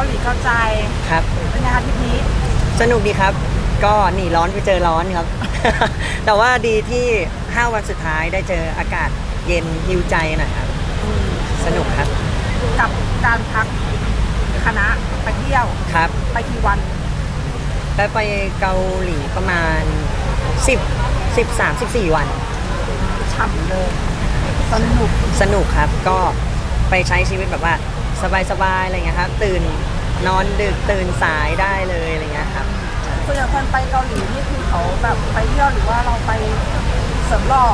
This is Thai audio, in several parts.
าหลีเข้าใจครับเป็นไงคะทริปนี้สนุกดีครับ ก็หนีร้อนไปเจอร้อนครับ แต่ว่าดีที่5วันสุดท้ายได้เจออากาศเย็นฮิวใจหน่อยครับ สนุกครับ กับการพักคณะไปเที่ยวครับ ไปกี่วันได้ไปเกาหลีประมาณ 10 13 14 วัน ฉ่ำเลยสนุกสนุกครับก็ไปใช้ชีวิตแบบว่า สบายๆอะไรเงี้ยครับตื่นนอนดึกตื่นสายได้เลยอะไรเงี้ยครับส่วนใหญ่คนไปเกาหลีนี่คือเขาแบบไปเที่ยวหรือว่าเราไปเสริมหล่อ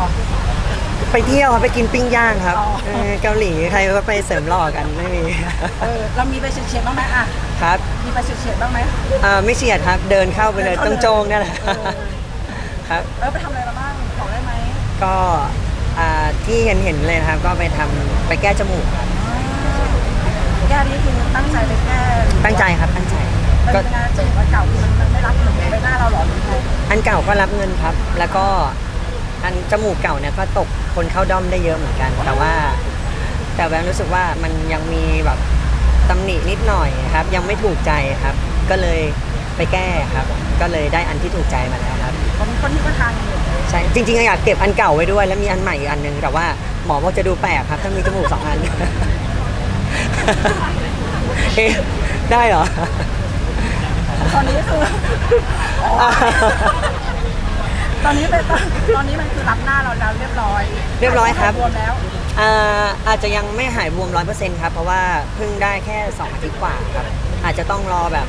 ไปเที่ยวครับไปกินปิ้งย่างครับอ๋อ เออเกาหลีใครก็ไปเสริมหล่อกันไม่มีเออเรามีไปเฉียดๆบ้างไหมอะครับมีไปเฉียดๆบ้างไหมอ่าไม่เฉียดครับเดินเข้าไปเลยเดินเข้าต้องโจงนั่นแหละเออครับ เออไปทำอะไรมาบ้างบอกได้ไหมก็อ่าที่เห็นเห็นๆเลยนะครับ ก็ไปทำไปแก้จมูกครับแก้นี่คือตั้งใจไปแก้หรือว่าตั้งใจครับตั้งใจมันก็เป็นงานจมูกอันเก่าคือมันมันไม่รับเหมือนใบหน้าเราหรอหรือไงอันเก่าก็รับเงินครับ แล้วก็อันจมูกเก่าเนี่ยก็ตกคนเข้าด้อมได้เยอะเหมือนกัน แต่ว่า แต่แบงค์รู้สึกว่ามันยังมีแบบตำหนินิดหน่อยครับ ยังไม่ถูกใจครับ ก็เลยไปแก้ครับ ก็เลยได้อันที่ถูกใจมาแล้วครับผมคนที่ก็ทางอยู่ใช่จริงๆอยากเก็บอันเก่าไว้ด้วย แล้วมีอันใหม่อีกอันหนึงแต่ว่าหมอบอกจะดูแปลกครับถ้ามีจมูกสองอัน เอ๊ะได้เหรอ ตอนนี้คืออ๋อตอนนี้เป็นตอนนี้มันคือรับหน้าเราแล้วเรียบร้อยเรียบร้อยครับ รวมแล้วอ่าอาจจะยังไม่หายบวมร้อยเปอร์เซ็นต์ครับ เพราะว่าเพิ่งได้แค่2อาทิตย์กว่าครับ อาจจะต้องรอแบบ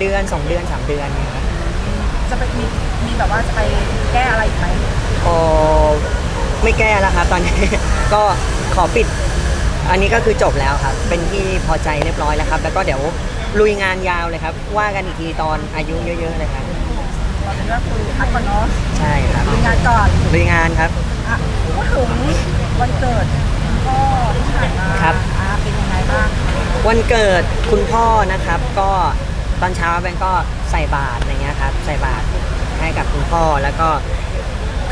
เดือน2เดือน3เดือนเนี่ยครับจะไปมีมีแบบว่าจะไปแก้อะไรอีกไหมโอ้ไม่แก้แล้วครับตอนนี้ ก็ขอปิด อันนี้ก็คือจบแล้วครับ เป็นที่พอใจเรียบร้อยแล้วครับ แล้วก็เดี๋ยวลุยงานยาวเลยครับ ว่ากันอีกทีตอนอายุเยอะๆเลยครับ ตอนนี้ก็คือพักก่อนเนาะใช่ครับมีงานก่อนลุยงานครับอะพูดถึงวันเกิดคุณพ่อที่ผ่านมาครับ อะเป็นยังไงบ้างวันเกิดคุณพ่อนะครับ ก็ตอนเช้าแบงก์ก็ใส่บาตรอะไรเงี้ยครับ ใส่บาตรให้กับคุณพ่อแล้วก็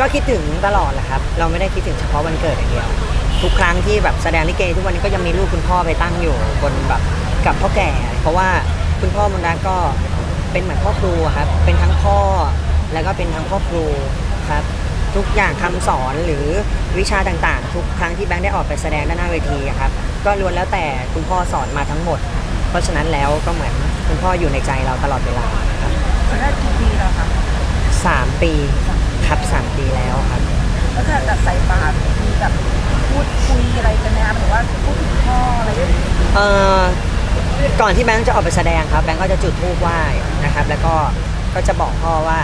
ก็คิดถึงตลอดแหละครับ เราไม่ได้คิดถึงเฉพาะวันเกิดอย่างเดียว ทุกครั้งที่แบบแสดงลิเกทุกวันนี้ก็ยังมีรูปคุณพ่อไปตั้งอยู่บนแบบกับพ่อแก่ เพราะว่าคุณพ่อมนต์รักก็เป็นเหมือนพ่อครูอะครับ เป็นทั้งพ่อแล้วก็เป็นทั้งพ่อครูครับ ทุกอย่างคำสอนหรือวิชาต่างๆ ทุกครั้งที่แบงค์ได้ออกไปแสดงด้านหน้าเวทีอะครับ ก็ล้วนแล้วแต่คุณพ่อสอนมาทั้งหมด เพราะฉะนั้นแล้วก็เหมือนคุณพ่ออยู่ในใจเราตลอดเวลาครับจะได้กี่ปีแล้วคะสามปีครับสามปีแล้วครับแล้วก็แบบใส่บาตรมีแบบ ว่าพูดถึงพ่ออะไรอย่างเงี้ยเอ่อก่อนที่แบงค์จะออกไปแสดงครับ แบงค์ก็จะจุดธูปไหว้นะครับ แล้วก็ก็จะบอกพ่อว่า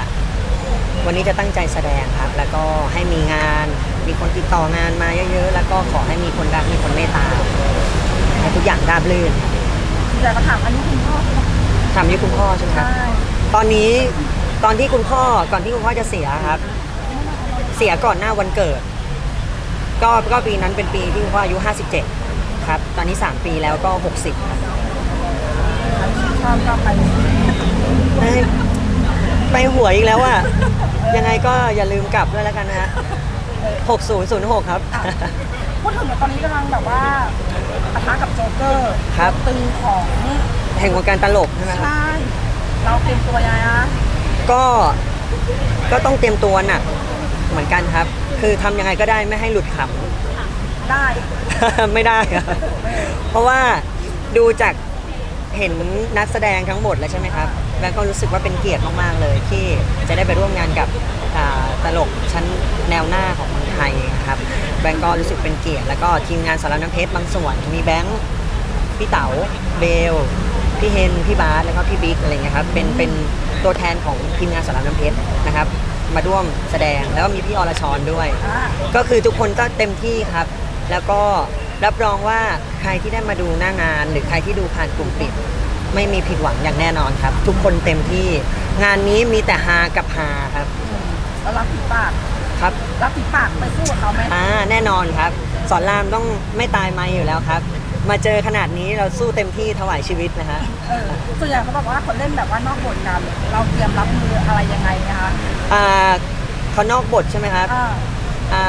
วันนี้จะตั้งใจแสดงครับ แล้วก็ให้มีงาน มีคนติดต่องานมาเยอะๆ แล้วก็ขอให้มีคนรักมีคนเมตตาให้ทุกอย่างราบรื่นอยากจะถามอันนี้คุณพ่อทำที่คุณพ่อใช่ไหมครับ ใช่ตอนนี้ตอนที่คุณพ่อก่อนที่คุณพ่อจะเสียครับ เสียก่อนหน้าวันเกิด ก็ก็ปีนั้นเป็นปีที่คุณพ่ออายุ 57 ครับ ตอนนี้ 3 ปีแล้วก็ 60ครับชอบก็ไปเอ้ยไปหวยอีกแล้วอะ ยังไงก็อย่าลืมกลับด้วยแล้วกันนะฮะ6006 ครับ พูดถึงตอนนี้กำลังแบบว่าปะทะกับโจ๊กเกอร์ครับ ตึงของแห่งวงการตลกใช่ไหมครับ ใช่เราเตรียมตัวยังไงอะก็ก็ต้องเตรียมตัวหนัก เหมือนกันครับ คือทำยังไงก็ได้ไม่ให้หลุดขำได้ไม่ได้ครับเพราะว่าดูจากเห็นนักแสดงทั้งหมดแล้วใช่ไหมครับแบงก์ก็รู้สึกว่าเป็นเกียรติมาก ๆ เลย ที่จะได้ไปร่วมงานกับอ่าตลกชั้นแนวหน้าของเมืองไทยครับแบงก์ก็รู้สึกเป็นเกียรติแล้วก็ทีมงานสารน้ำเพชรบางส่วนมีแบงค์ พี่เต๋าเบล พี่เฮน พี่บาสแล้วก็พี่บิ๊กอะไรเงี้ยครับ เป็นเป็นตัวแทนของทีมงานสารน้ำเพชรนะครับ มาร่วมแสดง แล้วก็มีพี่อรชรด้วยอ่าก็คือทุกคนก็เต็มที่ครับ แล้วก็รับรองว่าใครที่ได้มาดูหน้างาน หรือใครที่ดูผ่านกลุ่มปิด ไม่มีผิดหวังอย่างแน่นอนครับ ทุกคนเต็มที่ งานนี้มีแต่ฮากับฮาครับแล้วรับผิดปากครับรับผิดปากไปสู้กับเขาไหมอ่าแน่นอนครับ สอนรามต้องไม่ตายไม่อยู่แล้วครับ มาเจอขนาดนี้เราสู้เต็มที่ถวายชีวิตนะฮะเออส่วนใหญ่เขาบอกว่าคนเล่นแบบว่านอกบทกัน เราเตรียมรับมืออะไรยังไงนะคะ อ่าเขานอกบทใช่ไหมครับอ่าอ่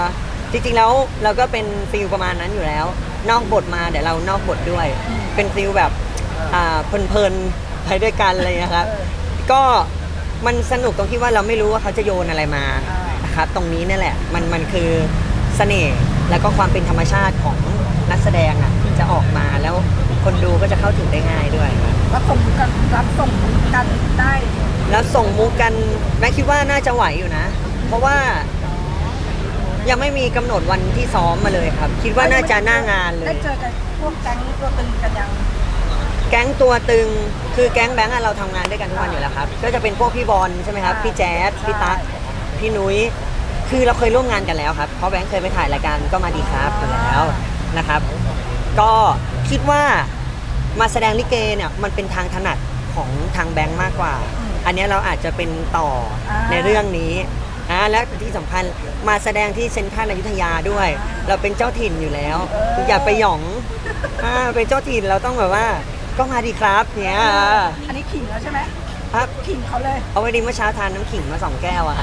าจริงๆแล้วเราก็เป็นฟิลประมาณนั้นอยู่แล้ว นอกบทมาเดี๋ยวเรานอกบทด้วย เป็นฟิลแบบอ่าเพลินๆไปด้วยกันเลยนะครับเออก็มันสนุกตรงที่ว่าเราไม่รู้ว่าเขาจะโยนอะไรมาอ่านนะครับตรงนี้นี่แหละมันมันคือเสน่ห์แล้วก็ความเป็นธรรมชาติของนักแสดงอะจะออกมาแล้วคนดูก็จะเข้าถึงได้ง่ายด้วยครับ รับส่งกันรับส่งกันได้ แล้วส่งมุกกันแม่คิดว่าน่าจะไหวอยู่นะ เพราะว่ายังไม่มีกำหนดวันที่ซ้อมมาเลยครับ คิดว่าน่าจะหน้างานเลได้ย เจอกันพวกแก๊งตัวตึงกันยังแก๊งตัวตึงคือแก๊งแบงค์อะเราทำงานด้วยกันทุกวันอยู่แล้วครับ ก็จะเป็นพวกพี่บอลใช่ไหมครับพี่แจ๊ดพี่ตั๊กพี่นุ้ยคือเราเคยร่วมงานกันแล้วครับเพราะแบงค์เคยไปถ่ายรายการก็มาดีครับอยู่แล้วนะครับ ก็คิดว่ามาแสดงลิเกเนี่ยมันเป็นทางถนัดของทางแบงค์มากกว่า อันเนี้ยเราอาจจะเป็นต่อในเรื่องนี้นะและที่สำคัญมาแสดงที่เซ็นทรัลอยุธยาด้วย เราเป็นเจ้าถิ่นอยู่แล้วอย่าไปหยองอ่าเป็นเจ้าถิ่นเราต้องแบบว่า ก็มาดีครับเนี้ยอันนี้ขิงแล้วใช่ไหมครับขิงเขาเลยเอาไว้ดีเมื่อเช้าทานน้ำขิงมาสองแก้วอะ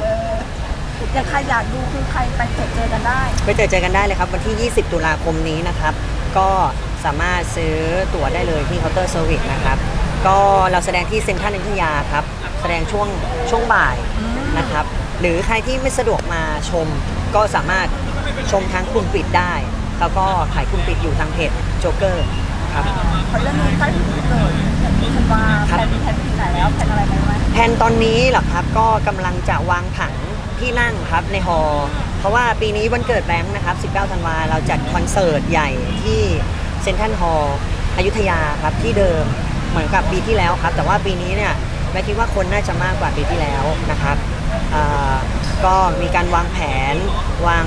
เอออย่างใครอยากดูคือใครไปเจอเจอกันได้ไปเจอเจอกันได้เลยครับ วันที่ 20 ตุลาคมนี้นะครับ ก็สามารถซื้อตั๋วได้เลยที่เคาน์เตอร์เซอร์วิสนะครับ ก็เราแสดงที่เซ็นทรัลอยุธยาครับ แสดงช่วงช่วงบ่ายนะครับ หรือใครที่ไม่สะดวกมาชม ก็สามารถชมทางกลุ่มปิดได้ แล้วก็ขายกลุ่มปิดอยู่ทางเพจโจ๊กเกอร์ครับขอเรื่องนี้ใกล้ถึงเกิดธันวาครัแผบนแผนที่ไหนแล้วแผนอะไรไหมไหมแผนตอนนี้เหรอครับก็กำลังจะวางผังที่นั่งครับในฮอลล์เพราะว่าปีนี้วันเกิดแบงค์นะครับ 19 ธันวาเราจัดคอนเสิร์ตใหญ่ที่เซนทรัลฮอลล์อยุธยาครับที่เดิม เหมือนกับปีที่แล้วครับ แต่ว่าปีนี้เนี่ยแม่คิดว่าคนน่าจะมากกว่าปีที่แล้วนะครับก็มีการวางแผนวาง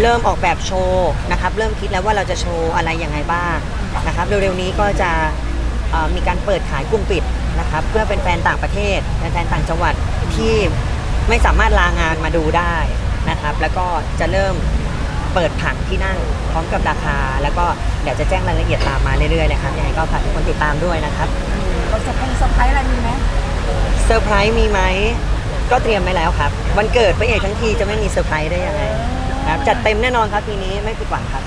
เริ่มออกแบบโชว์นะครับ เริ่มคิดแล้วว่าเราจะโชว์อะไรยังไงบ้างนะครับเร็วๆนี้ก็จะมีการเปิดขายกลุ่มปิดนะครับ เพื่อเป็นแฟนต่างประเทศแฟนต่างจังหวัดที่ไม่สามารถลางานมาดูได้นะครับ แล้วก็จะเริ่ม เปิดผังที่นั่งพร้อมกับราคา แล้วก็เดี๋ยวจะแจ้งรายละเอียดตามมาเรื่อยๆนะครับยังไงก็ฝากทุกคนติดตามด้วยนะครับเราจะเป็นเซอร์ไพรส์อะไรมีไหมเซอร์ไพรส์มีไหมก็เตรียมไว้แล้วครับ วันเกิดพระเอกทั้งทีจะไม่มีเซอร์ไพรส์ได้ยังไงนะครับจัดเต็มแน่นอนครับปีนี้ไม่ผิดหวังครับ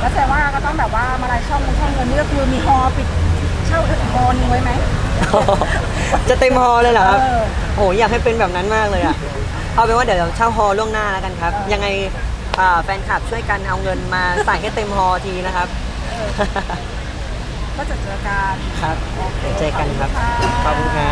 แล้วแต่ว่าก็ต้องแบบว่ามาลายช่องช่องเงินนี่ก็คือมีฮอปิดเช่าอีกฮอนึงไว้ไหมจะเต็มฮอลล์เลยเหรอครับเออโอ้อยากให้เป็นแบบนั้นมากเลยอะเอาเป็นว่าเดี๋ยวเราเช่าฮอลล์ล่วงหน้าแล้วกันครับ ยังไง อ่าแฟนคลับช่วยกันเอาเงินมาใส่ให้เต็มฮอลล์ทีนะครับ ก็จะเจอกันครับเดี๋ยวเจอกันครับ ขอบคุณครับ